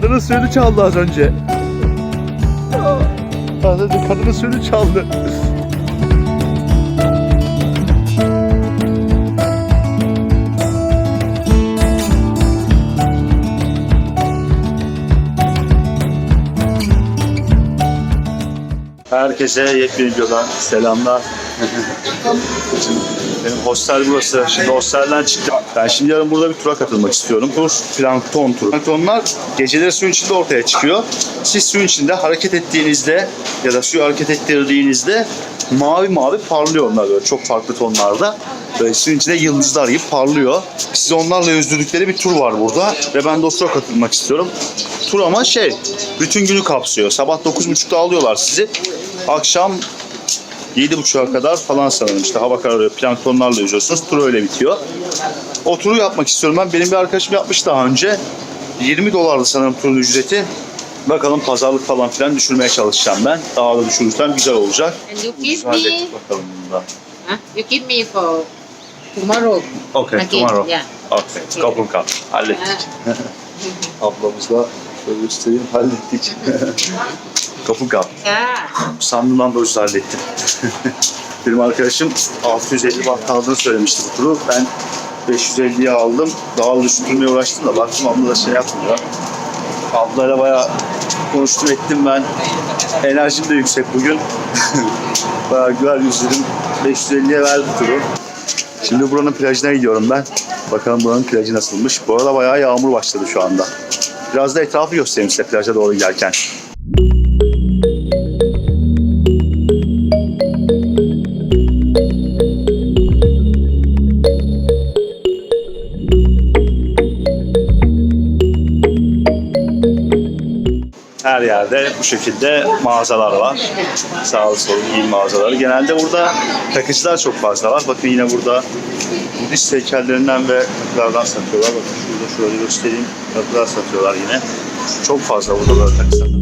Kadının suyunu çaldı az önce. Önce kadının suyunu çaldı. Herkese yepyeni videodan selamlar. Benim hostel burası. Şimdi hostelden çıktım. Ben şimdi yarın burada bir tura katılmak istiyorum. Tur plankton turu. Planktonlar geceleri suyun içinde ortaya çıkıyor. Siz suyun içinde hareket ettiğinizde ya da suyu hareket ettirdiğinizde mavi mavi parlıyor onlar böyle çok farklı tonlarda. Böyle suyun içinde yıldızlar gibi parlıyor. Siz onlarla yüzdürdükleri bir tur var burada ve ben de o tura katılmak istiyorum. Tur ama şey, bütün günü kapsıyor. Sabah 9.30'da alıyorlar sizi. Akşam 7.30'a kadar falan sanırım işte hava kararıyor. Planktonlarla yüzüyorsunuz. Tur öyle bitiyor. O turu yapmak istiyorum ben. Benim bir arkadaşım yapmış daha önce. 20 dolardı sanırım turun ücreti. Bakalım pazarlık falan filan düşürmeye çalışacağım ben. Daha da düşürürsem güzel olacak. And you give me, Hallettik bakalım bunda. huh? you give me for tomorrow. Okay, Again, tomorrow. yeah. Okay, couple cup. Hallettik. Ablamızla şöyle göstereyim. Hallettik. cup. Yeah. Sandığımdan da ucuz hallettim. Benim arkadaşım 650 baht aldığını söylemişti bu turu. Ben 550'ye aldım. Daha da düşürmeye uğraştım da baktım abla da şey yapmıyor. Ablayla bayağı konuştum ettim ben. Enerjim de yüksek bugün. bayağı güzel yüzledim. 550'ye verdi turu. Şimdi buranın plajına gidiyorum ben. Bakalım buranın plajı nasılmış. Bu arada bayağı yağmur başladı şu anda. Biraz da etrafı göstereyim size plaja doğru giderken. Her yerde bu şekilde mağazalar var. Sağlı sollu giyim mağazaları. Genelde burada takıcılar çok fazla var. Bakın yine burada Budist heykellerinden ve takılardan satıyorlar. Bakın şurada şöyle göstereyim. Takılar satıyorlar yine. Çok fazla burada böyle takı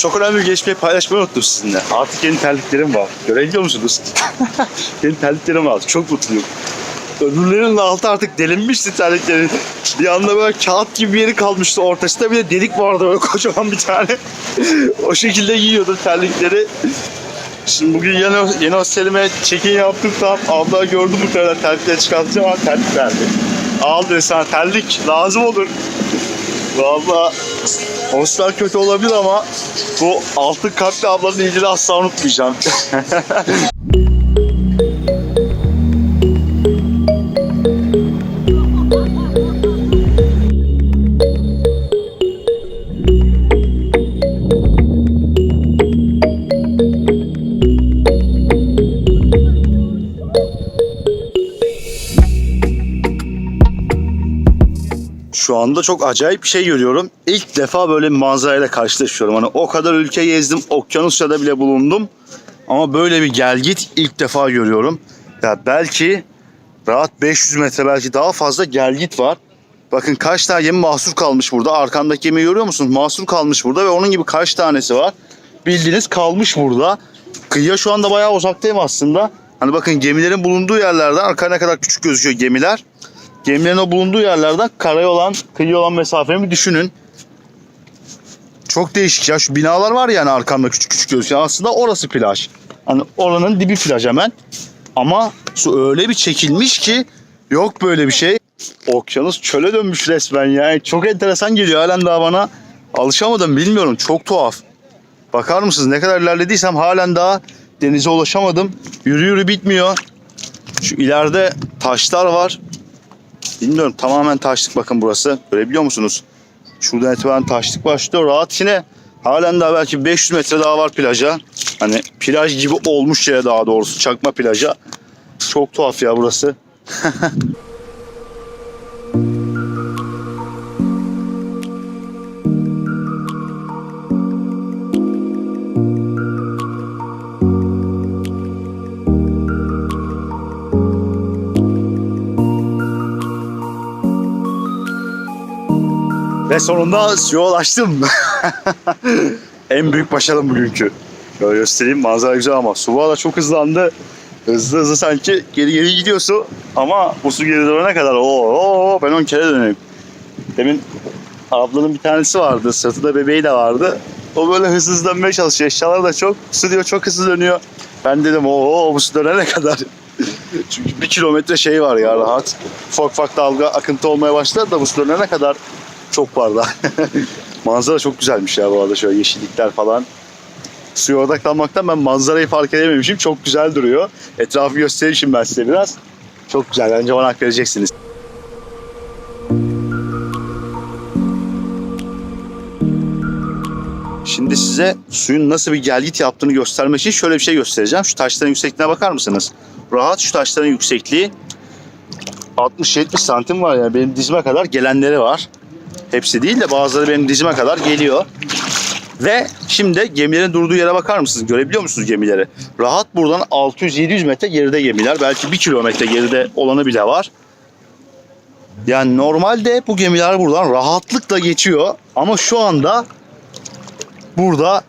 çok önemli bir gelişmeyi paylaşmayı unuttum sizinle. Artık yeni terliklerim var. Görebiliyor musunuz? yeni terliklerim var. Çok mutluyum. Öbürlerinin altı artık delinmişti terliklerin. Bir anda böyle kağıt gibi bir yeri kalmıştı. Ortasında bir de delik vardı böyle kocaman bir tane. o şekilde giyiyordum terlikleri. Şimdi bugün yeni, yeni hostelime check-in yaptım tam. Abla gördüm bu tane terlikleri çıkartacağım ama terlik verdi. Al dedi sana terlik lazım olur. Valla hostel kötü olabilir ama bu altın kalpli ablanın ilgili asla unutmayacağım. Şu anda çok acayip bir şey görüyorum. İlk defa böyle bir manzarayla karşılaşıyorum. Hani o kadar ülke gezdim, Okyanusya'da bile bulundum. Ama böyle bir gelgit ilk defa görüyorum. Ya belki rahat 500 metre belki daha fazla gelgit var. Bakın kaç tane gemi mahsur kalmış burada. Arkamdaki gemiyi görüyor musunuz? Mahsur kalmış burada ve onun gibi kaç tanesi var. Bildiğiniz kalmış burada. Kıyıya şu anda bayağı uzaktayım aslında. Hani bakın gemilerin bulunduğu yerlerden arkaya ne kadar küçük gözüküyor gemiler. Gemilerin o bulunduğu yerlerden karaya olan, kıyıya olan mesafemi düşünün. Çok değişik ya. Şu binalar var ya yani arkamda küçük küçük gözüküyor. Aslında orası plaj. Hani oranın dibi plaj hemen. Ama su öyle bir çekilmiş ki yok böyle bir şey. Okyanus çöle dönmüş resmen yani. Çok enteresan geliyor halen daha bana. Alışamadım bilmiyorum. Çok tuhaf. Bakar mısınız ne kadar ilerlediysem halen daha denize ulaşamadım. Yürü yürü bitmiyor. Şu ileride taşlar var. Bilmiyorum tamamen taşlık bakın burası. Görebiliyor musunuz? Şuradan itibaren taşlık başlıyor. Rahat yine halen daha belki 500 metre daha var plaja. Hani plaj gibi olmuş yere daha doğrusu çakma plaja. Çok tuhaf ya burası. Ve sonunda suya ulaştım. en büyük başarım bugünkü. Şöyle göstereyim manzara güzel ama su da çok hızlandı. Hızlı hızlı sanki geri geri gidiyor su. Ama bu su geri dönene kadar o ben 10 kere döneyim. Demin ablanın bir tanesi vardı. Sırtında bebeği de vardı. O böyle hızlı hızlı dönmeye çalışıyor. Eşyalar da çok. Su diyor çok hızlı dönüyor. Ben dedim o bu su dönene kadar. Çünkü bir kilometre şey var ya rahat. Ufak ufak dalga akıntı olmaya başladı da bu su dönene kadar çok daha. Manzara çok güzelmiş ya bu arada şöyle yeşillikler falan. Suya odaklanmaktan ben manzarayı fark edememişim. Çok güzel duruyor. Etrafı göstereyim ben size biraz. Çok güzel. Bence bana hak vereceksiniz. Şimdi size suyun nasıl bir gelgit yaptığını göstermek için şöyle bir şey göstereceğim. Şu taşların yüksekliğine bakar mısınız? Rahat şu taşların yüksekliği 60-70 santim var yani benim dizime kadar gelenleri var. Hepsi değil de bazıları benim dizime kadar geliyor. Ve şimdi gemilerin durduğu yere bakar mısınız? Görebiliyor musunuz gemileri? Rahat buradan 600-700 metre geride gemiler. Belki 1 kilometre geride olanı bile var. Yani normalde bu gemiler buradan rahatlıkla geçiyor. Ama şu anda burada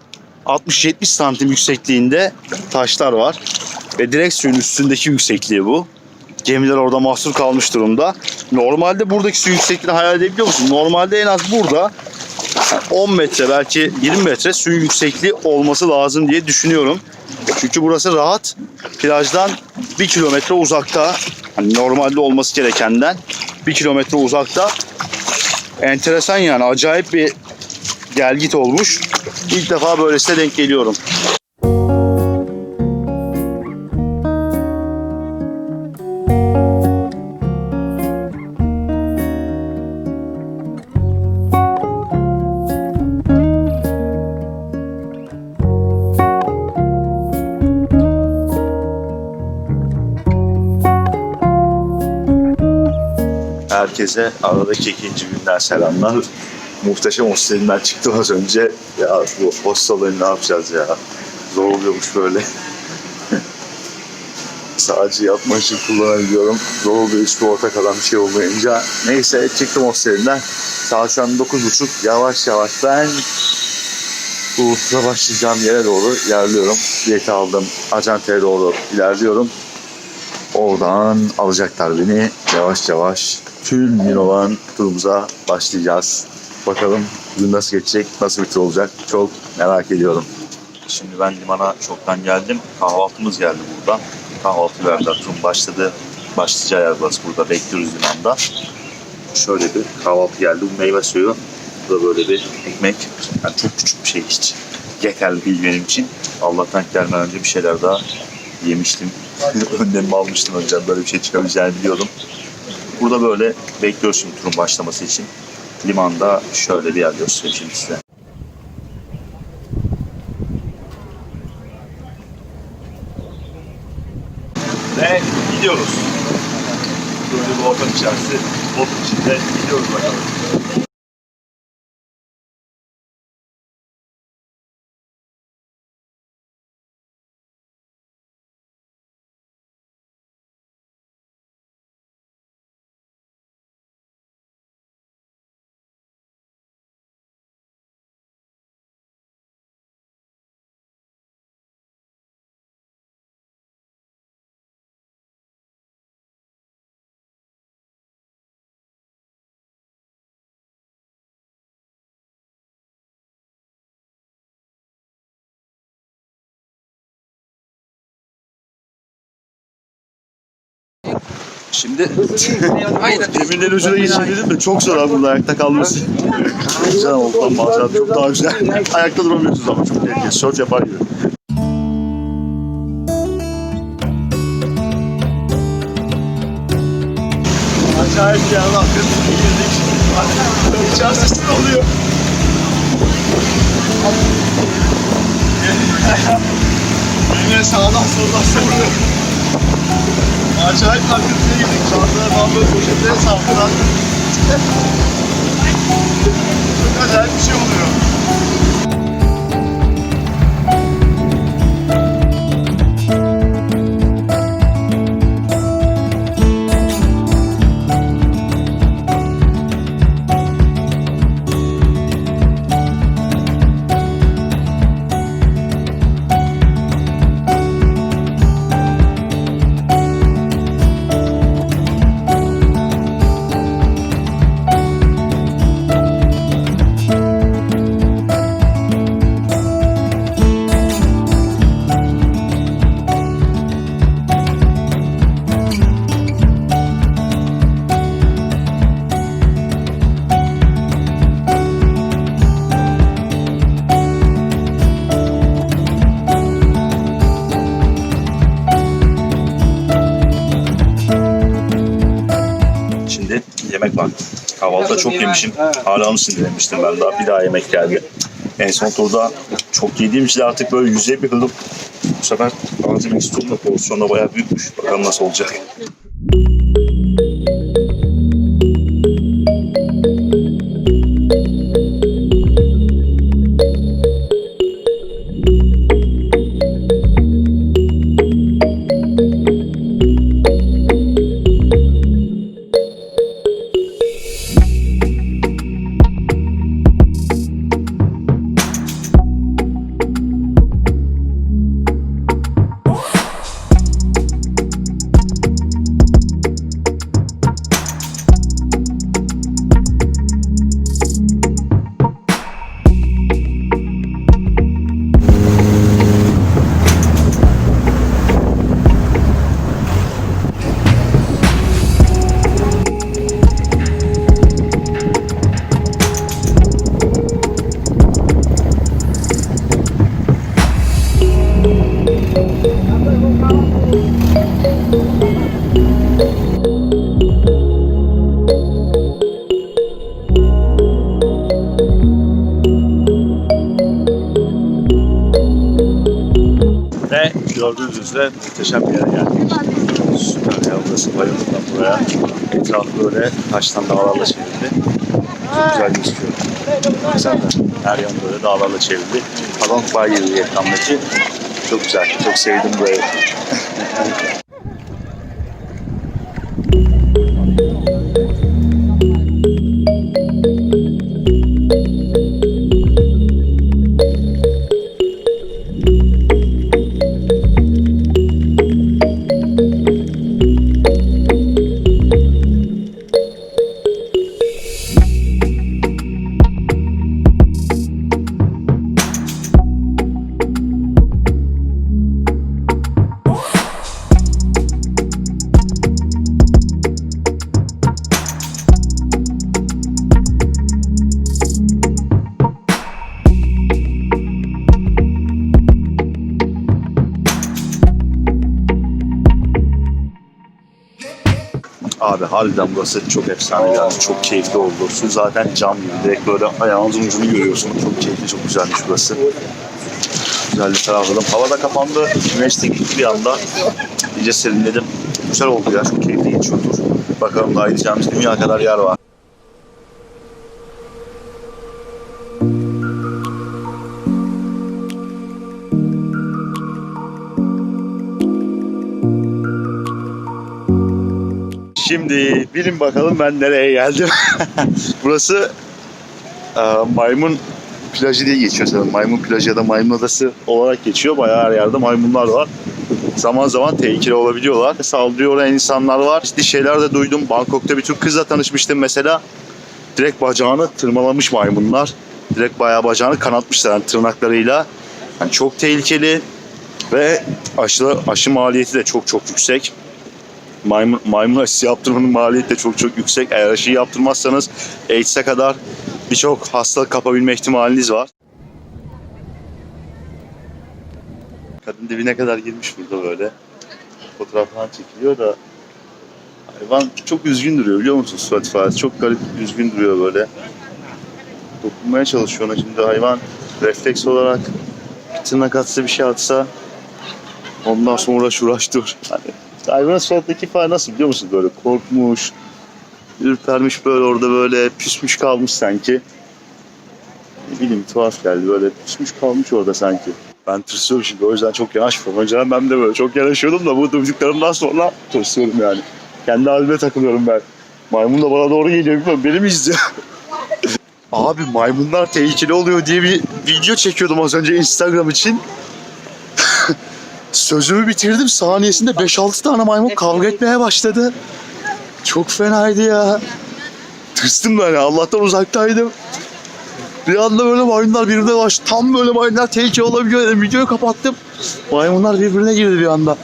60-70 santim yüksekliğinde taşlar var. Ve direkt suyun üstündeki yüksekliği bu. Gemiler orada mahsur kalmış durumda. Normalde buradaki su yüksekliğini hayal edebiliyor musun? Normalde en az burada 10 metre belki 20 metre suyun yüksekliği olması lazım diye düşünüyorum. Çünkü burası rahat. Plajdan 1 kilometre uzakta. Hani normalde olması gerekenden 1 kilometre uzakta. Enteresan yani acayip bir gelgit olmuş. İlk defa böylesine denk geliyorum. Herkese aradaki ikinci günden selamlar. Muhteşem hostelinden çıktım az önce. Ya bu hostel ne yapacağız ya? Zor oluyormuş böyle. Sadece yapmak için kullanabiliyorum. Zor oluyor hiçbir orta kalan bir şey olmayınca. Neyse çıktım hostelinden. Saat şu an 9.30. Yavaş yavaş ben bu tura başlayacağım yere doğru ilerliyorum. Bileti aldım. Acenteye doğru ilerliyorum. Oradan alacaklar beni. Yavaş yavaş tüm gün olan turumuza başlayacağız. Bakalım gün nasıl geçecek, nasıl bir tur olacak çok merak ediyorum. Şimdi ben limana çoktan geldim. Kahvaltımız geldi burada. Kahvaltı verdiler. Turum başladı. Başlayacağı yer burası. Burada bekliyoruz limanda. Şöyle bir kahvaltı geldi. Bu meyve suyu. Bu da böyle bir ekmek. Yani çok küçük bir şey hiç. Yeterli değil benim için. Allah'tan gelmeden önce bir şeyler daha yemiştim. Önlemimi almıştım önceden böyle bir şey çıkabileceğini biliyordum. Burada böyle bekliyoruz şimdi turun başlaması için. Limanda şöyle bir yer göstereyim şimdi size. Ve gidiyoruz. Böyle bir ortam içerisinde, botun içinde gidiyoruz bakalım. Şimdi demirlerin ucuna geçeyim dedim de çok zor abi burada ayakta kalması. güzel oldu lan manzara çok daha güzel. ayakta duramıyorsunuz ama çok tehlikeli. Surf yapar gibi. Acayip bir yerden akıntı girdik. İçerisi oluyor? Yine sağdan soldan savuruyor. Acayip akıntıya girdik. Çantalar böyle poşetlere sardılar. Çok acayip bir şey oluyor. Çok yemişim. Hala mı sindiremiştim ben daha. Bir daha yemek geldi. En son turda çok yediğim için artık böyle yüze bir hılıp bu sefer yemek istiyorum da porsiyonda bayağı büyükmüş. Bakalım nasıl olacak. Gördüğünüz üzere muhteşem bir yere geldik. Süper ya burası bayıldım buraya. Etraf böyle taştan dağlarla çevrildi. Çok güzel gözüküyor. Güzel de her yan böyle dağlarla çevrildi. Adam Bay gibi Vietnam'daki. Çok güzel. Çok sevdim burayı. Abi harbiden burası çok efsane yani çok keyifli oldu. Su zaten cam gibi direkt böyle ayağınızın ucunu görüyorsun. Çok keyifli çok güzelmiş burası. Güzel bir ferahladım. Hava da kapandı. Güneş de gitti bir anda. İyice serinledim. Güzel oldu ya çok keyifli geçiyordur. Bakalım daha gideceğimiz dünya kadar yer var. Şimdi bilin bakalım ben nereye geldim. Burası e, Maymun Plajı diye geçiyor sanırım. Maymun Plajı ya da Maymun Adası olarak geçiyor. Bayağı her yerde maymunlar var. Zaman zaman tehlikeli olabiliyorlar. Saldırıyor insanlar var. İşte şeyler de duydum. Bangkok'ta bir Türk kızla tanışmıştım mesela. Direkt bacağını tırmalamış maymunlar. Direkt bayağı bacağını kanatmışlar yani tırnaklarıyla. Yani çok tehlikeli ve aşı, aşı maliyeti de çok çok yüksek maymun, maymun aşısı yaptırmanın maliyeti de çok çok yüksek. Eğer aşıyı yaptırmazsanız AIDS'e kadar birçok hastalık kapabilme ihtimaliniz var. Kadın dibine kadar girmiş burada böyle. Fotoğraf falan çekiliyor da hayvan çok üzgün duruyor biliyor musun surat ifadesi? Çok garip üzgün duruyor böyle. Dokunmaya çalışıyor ona şimdi hayvan refleks olarak bir tırnak atsa bir şey atsa ondan sonra uğraş uğraş dur. Hani hayvanın suratındaki ifade nasıl biliyor musun? Böyle korkmuş, ürpermiş böyle orada böyle püsmüş kalmış sanki. Ne bileyim tuhaf geldi böyle püsmüş kalmış orada sanki. Ben tırsıyorum şimdi o yüzden çok yanaşmıyorum. Önceden ben de böyle çok yanaşıyordum da bu duyduklarımdan sonra tırsıyorum yani. Kendi halime takılıyorum ben. Maymun da bana doğru geliyor bilmiyorum beni mi izliyor? Abi maymunlar tehlikeli oluyor diye bir video çekiyordum az önce Instagram için. Sözümü bitirdim saniyesinde 5-6 tane maymun kavga etmeye başladı. Çok fenaydı ya. Tırstım ben ya Allah'tan uzaktaydım. Bir anda böyle maymunlar birbirine baş. Tam böyle maymunlar tehlike olabiliyor. Videoyu kapattım. Maymunlar birbirine girdi bir anda.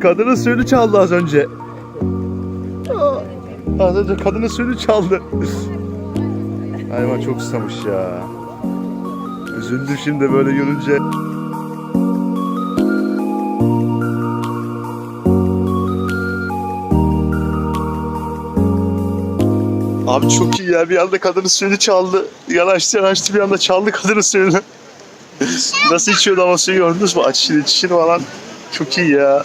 Kadının suyunu çaldı az önce. Az önce kadının suyunu çaldı. Hayvan çok susamış ya. Üzüldüm şimdi böyle görünce. Abi çok iyi ya. Bir anda kadının suyunu çaldı. Yanaştı yanaştı bir anda çaldı kadının suyunu. Nasıl içiyordu ama suyu gördünüz mü? Açışını içişini falan. Çok iyi ya.